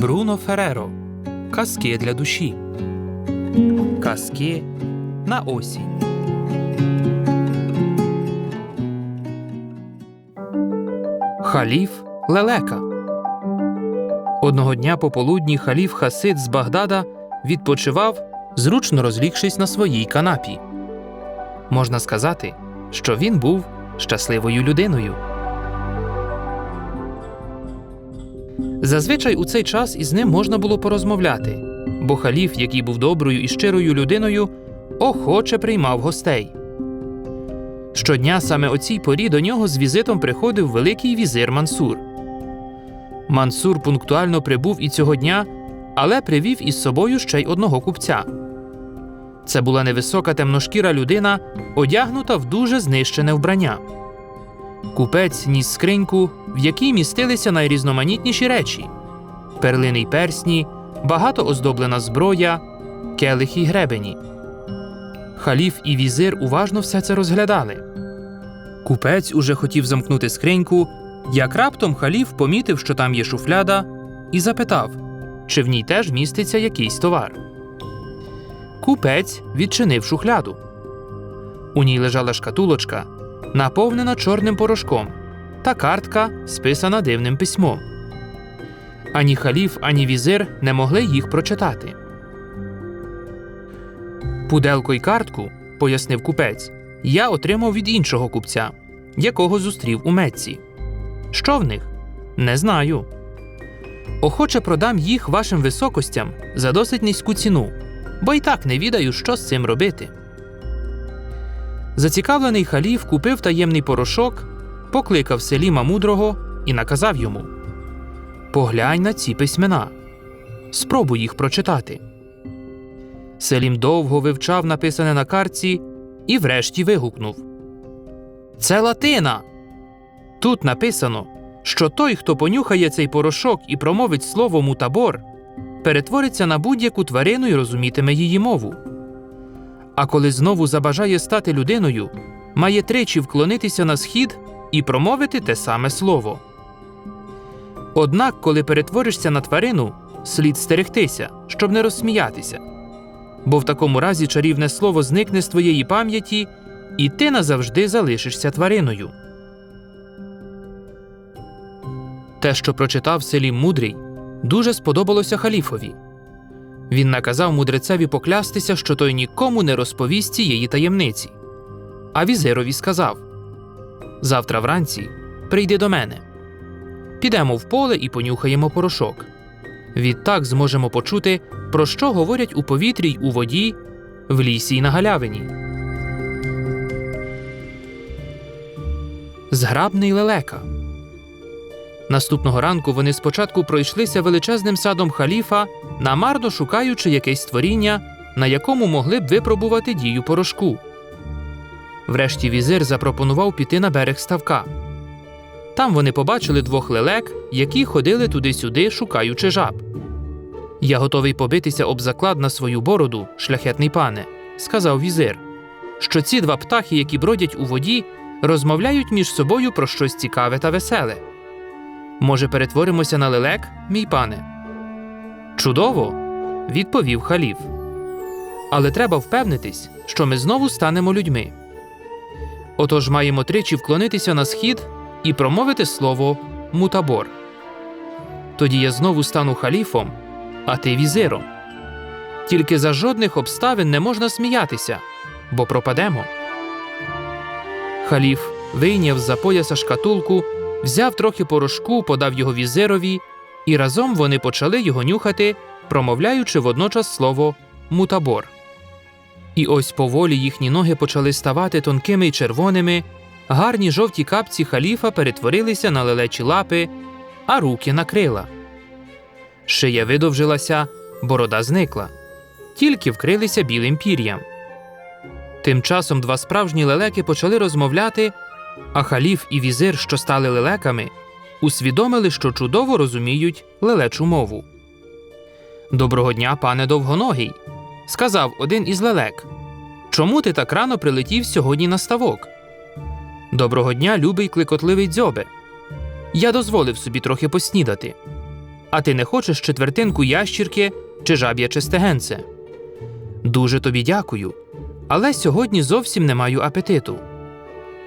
Бруно Фереро. Казки для душі. Казки на осінь. Халіф Лелека. Одного дня пополудні халіф Хасид з Багдада відпочивав, зручно розлігшись на своїй канапі. Можна сказати, що він був щасливою людиною. Зазвичай у цей час із ним можна було порозмовляти, бо халіф, який був доброю і щирою людиною, охоче приймав гостей. Щодня саме о цій порі до нього з візитом приходив великий візир Мансур. Мансур пунктуально прибув і цього дня, але привів із собою ще й одного купця. Це була невисока темношкіра людина, одягнута в дуже знищене вбрання. Купець ніс скриньку, в якій містилися найрізноманітніші речі: перлини й персні, багато оздоблена зброя, келихи й гребені. Халіф і візир уважно все це розглядали. Купець уже хотів замкнути скриньку, як раптом халіф помітив, що там є шуфляда, і запитав, чи в ній теж міститься якийсь товар. Купець відчинив шухляду. У ній лежала шкатулочка, наповнена чорним порошком, та картка, списана дивним письмом. Ані халіф, ані візир не могли їх прочитати. Пуделко й картку, пояснив купець, я отримав від іншого купця, якого зустрів у Мецці. Що в них? Не знаю. Охоче продам їх вашим високостям за досить низьку ціну, бо й так не відаю, що з цим робити. Зацікавлений халіф купив таємний порошок, покликав селіма мудрого і наказав йому Поглянь на ці письмена. Спробуй їх прочитати. Селім довго вивчав написане на картці і врешті вигукнув Це латина. Тут написано, що той, хто понюхає цей порошок і промовить слово мутабор, перетвориться на будь-яку тварину і розумітиме її мову. А коли знову забажає стати людиною, має тричі вклонитися на схід і промовити те саме слово. Однак, коли перетворишся на тварину, слід стерегтися, щоб не розсміятися. Бо в такому разі чарівне слово зникне з твоєї пам'яті, і ти назавжди залишишся твариною. Те, що прочитав Селім мудрий, дуже сподобалося халіфові. Він наказав мудрецеві поклястися, що той нікому не розповість цієї таємниці. А візирові сказав Завтра вранці прийди до мене. Підемо в поле і понюхаємо порошок. Відтак зможемо почути, про що говорять у повітрі й у воді, в лісі й на галявині. Зграбний лелека. Наступного ранку вони спочатку пройшлися величезним садом халіфа, намарно шукаючи якесь створіння, на якому могли б випробувати дію порошку. Врешті візир запропонував піти на берег ставка. Там вони побачили двох лелек, які ходили туди-сюди, шукаючи жаб. Я готовий побитися об заклад на свою бороду, шляхетний пане, сказав візир, що ці два птахи, які бродять у воді, розмовляють між собою про щось цікаве та веселе. Може, перетворимося на лелек, мій пане? Чудово, відповів халіф. Але треба впевнитись, що ми знову станемо людьми. Отож маємо тричі вклонитися на схід і промовити слово мутабор. Тоді я знову стану халіфом, а ти візиром. Тільки за жодних обставин не можна сміятися, бо пропадемо. Халіф вийняв за пояса шкатулку, взяв трохи порошку, подав його візирові, і разом вони почали його нюхати, промовляючи водночас слово мутабор. І ось поволі їхні ноги почали ставати тонкими й червоними, гарні жовті капці халіфа перетворилися на лелечі лапи, а руки на крила. Шия видовжилася, борода зникла, тільки вкрилися білим пір'ям. Тим часом два справжні лелеки почали розмовляти, а халіф і візир, що стали лелеками, усвідомили, що чудово розуміють лелечу мову. Доброго дня, пане довгоногий, сказав один із лелек. Чому ти так рано прилетів сьогодні на ставок? Доброго дня, любий кликотливий дзьобе. Я дозволив собі трохи поснідати. А ти не хочеш четвертинку ящірки чи жаб'яче стегенце? Дуже тобі дякую, але сьогодні зовсім не маю апетиту.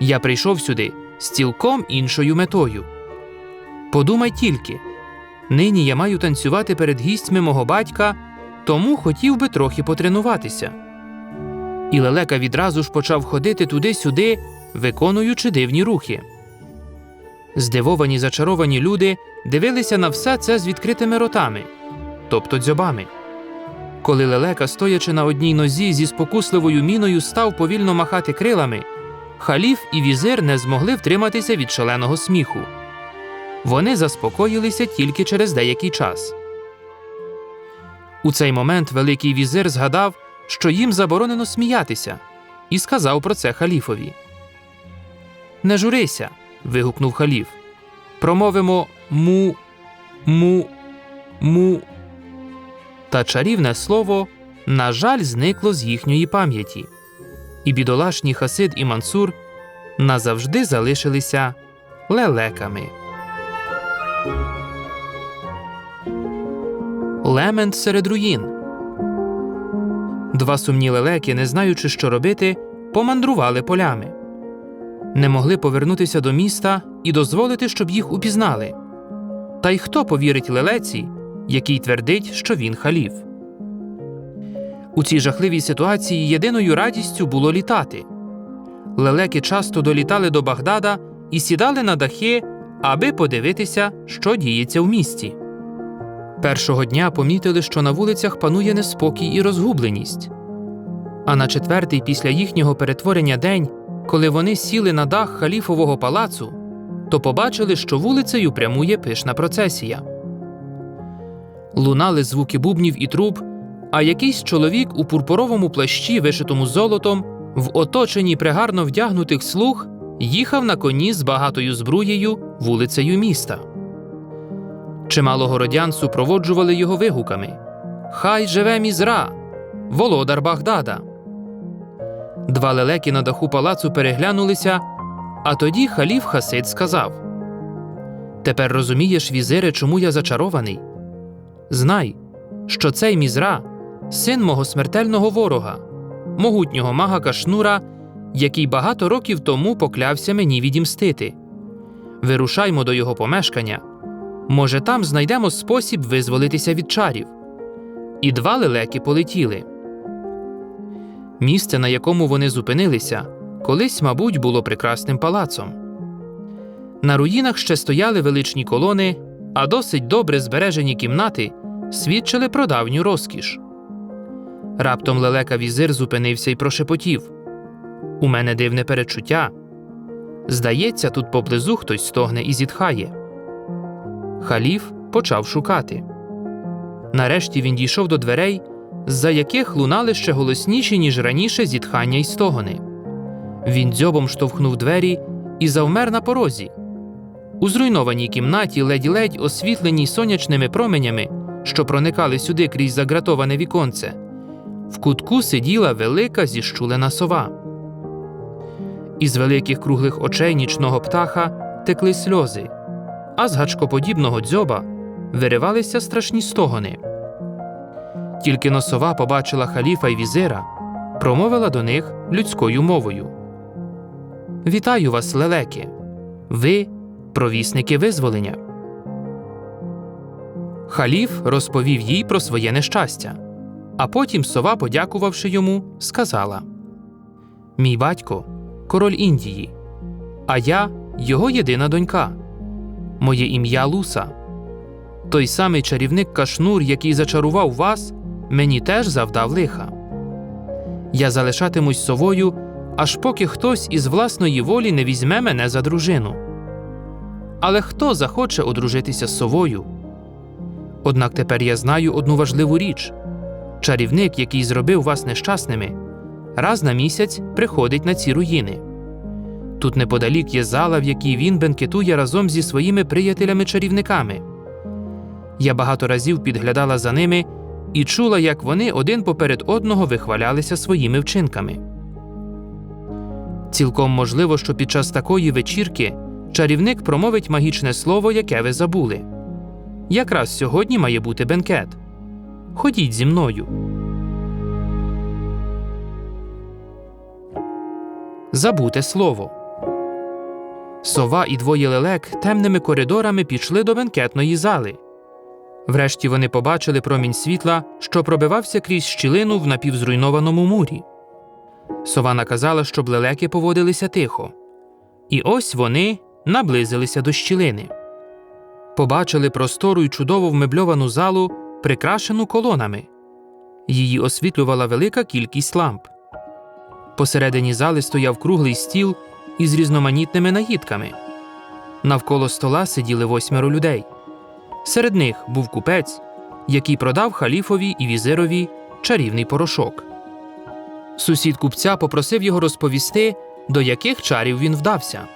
Я прийшов сюди з цілком іншою метою. Подумай тільки, нині я маю танцювати перед гістьми мого батька, тому хотів би трохи потренуватися. І лелека відразу ж почав ходити туди-сюди, виконуючи дивні рухи. Здивовані зачаровані люди дивилися на все це з відкритими ротами, тобто дзьобами. Коли лелека, стоячи на одній нозі зі спокусливою міною, став повільно махати крилами, халіф і візир не змогли втриматися від шаленого сміху. Вони заспокоїлися тільки через деякий час. У цей момент Великий візир згадав, що їм заборонено сміятися, і сказав про це халіфові. Не журися. вигукнув халіф. Промовимо му, му, му. Та чарівне слово, на жаль, зникло з їхньої пам'яті, і бідолашні Хасид і Мансур назавжди залишилися лелеками. Лемент серед руїн. Два сумні лелеки, не знаючи, що робити, помандрували полями. Не могли повернутися до міста і дозволити, щоб їх упізнали. Та й хто повірить лелеці, який твердить, що він халіф. У цій жахливій ситуації єдиною радістю було літати. Лелеки часто долітали до Багдада і сідали на дахи, аби подивитися, що діється в місті. Першого дня помітили, що на вулицях панує неспокій і розгубленість. А на четвертий після їхнього перетворення день, коли вони сіли на дах халіфового палацу, то побачили, що вулицею прямує пишна процесія. Лунали звуки бубнів і труб, а якийсь чоловік у пурпуровому плащі, вишитому золотом, в оточенні пригарно вдягнутих слуг, їхав на коні з багатою збруєю вулицею міста. Чимало городян супроводжували його вигуками Хай живе мізра, володар Багдада. Два лелеки на даху палацу переглянулися, а тоді халіф Хасид сказав: Тепер розумієш, візире, чому я зачарований? Знай, що цей мізра син мого смертельного ворога, могутнього мага Кашнура, який багато років тому поклявся мені відімстити. Вирушаймо до його помешкання. Може, там знайдемо спосіб визволитися від чарів. І два лелеки полетіли. Місце, на якому вони зупинилися, колись, мабуть, було прекрасним палацом. На руїнах ще стояли величні колони, а досить добре збережені кімнати свідчили про давню розкіш. Раптом лелека візир зупинився і прошепотів У мене дивне перечуття. Здається, тут поблизу хтось стогне і зітхає. Халіф почав шукати. Нарешті він дійшов до дверей, з-за яких лунали ще голосніші, ніж раніше зітхання й стогони. Він дзьобом штовхнув двері і завмер на порозі. У зруйнованій кімнаті, ледь-ледь освітленій сонячними променями, що проникали сюди крізь загратоване віконце, в кутку сиділа велика зіщулена сова. Із великих круглих очей нічного птаха текли сльози, а з гачкоподібного дзьоба виривалися страшні стогони. Тільки носова побачила халіфа й візира, промовила до них людською мовою. Вітаю вас, лелеки! Ви провісники визволення. Халіф розповів їй про своє нещастя, а потім сова, подякувавши йому, сказала: Мій батько король Індії, а я його єдина донька. Моє ім'я Луса. Той самий чарівник Кашнур, який зачарував вас, мені теж завдав лиха. Я залишатимусь совою, аж поки хтось із власної волі не візьме мене за дружину. Але хто захоче одружитися з совою? Однак тепер я знаю одну важливу річ чарівник, який зробив вас нещасними, раз на місяць приходить на ці руїни. Тут неподалік є зала, в якій він бенкетує разом зі своїми приятелями-чарівниками. Я багато разів підглядала за ними і чула, як вони один поперед одного вихвалялися своїми вчинками. Цілком можливо, що під час такої вечірки чарівник промовить магічне слово, яке ви забули. Якраз сьогодні має бути бенкет. Ходіть зі мною. Забуте слово. Сова і двоє лелек темними коридорами пішли до бенкетної зали. Врешті вони побачили промінь світла, що пробивався крізь щілину в напівзруйнованому мурі. Сова наказала, щоб лелеки поводилися тихо. І ось вони наблизилися до щілини. Побачили простору й чудово вмебльовану залу, прикрашену колонами. Її освітлювала велика кількість ламп. Посередині зали стояв круглий стіл із різноманітними наїдками. Навколо стола сиділи восьмеро людей. Серед них був купець, який продав халіфові і візирові чарівний порошок. Сусід купця попросив його розповісти, до яких чарів він вдався.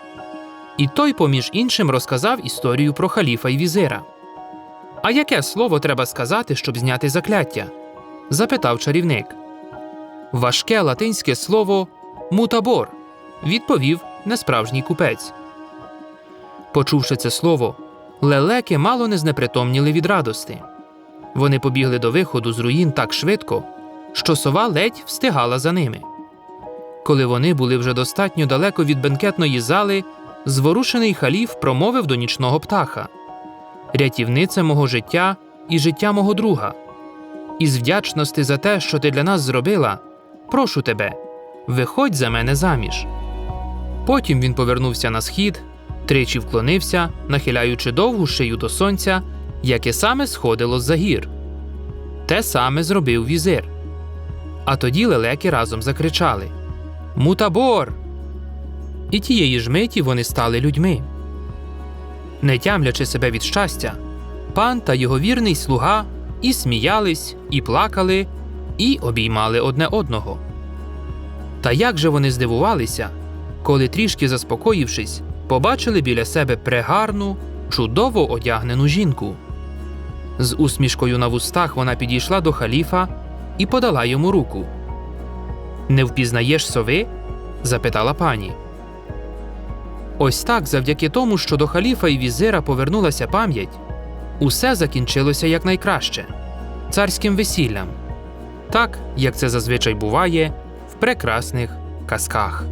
І той, поміж іншим, розказав історію про халіфа і візира. А яке слово треба сказати, щоб зняти закляття? запитав чарівник. Важке латинське слово мутабор, відповів несправжній купець. Почувши це слово, лелеки мало не знепритомніли від радости. Вони побігли до виходу з руїн так швидко, що сова ледь встигала за ними. Коли вони були вже достатньо далеко від бенкетної зали, зворушений халіф промовив до нічного птаха Рятівниця мого життя і життя мого друга. Із вдячності за те, що ти для нас зробила, прошу тебе, виходь за мене заміж. Потім він повернувся на схід, тричі вклонився, нахиляючи довгу шию до сонця, яке саме сходило з за гір. Те саме зробив візир. А тоді лелеки разом закричали Мутабор! І тієї ж миті вони стали людьми. Не тямлячи себе від щастя, пан та його вірний слуга і сміялись, і плакали, і обіймали одне одного. Та як же вони здивувалися, коли, трішки заспокоївшись, побачили біля себе прегарну, чудово одягнену жінку. З усмішкою на вустах вона підійшла до халіфа і подала йому руку. Не впізнаєш сови? запитала пані. Ось так, завдяки тому, що до халіфа і візира повернулася пам'ять, усе закінчилося якнайкраще царським весіллям, так як це зазвичай буває в прекрасних казках.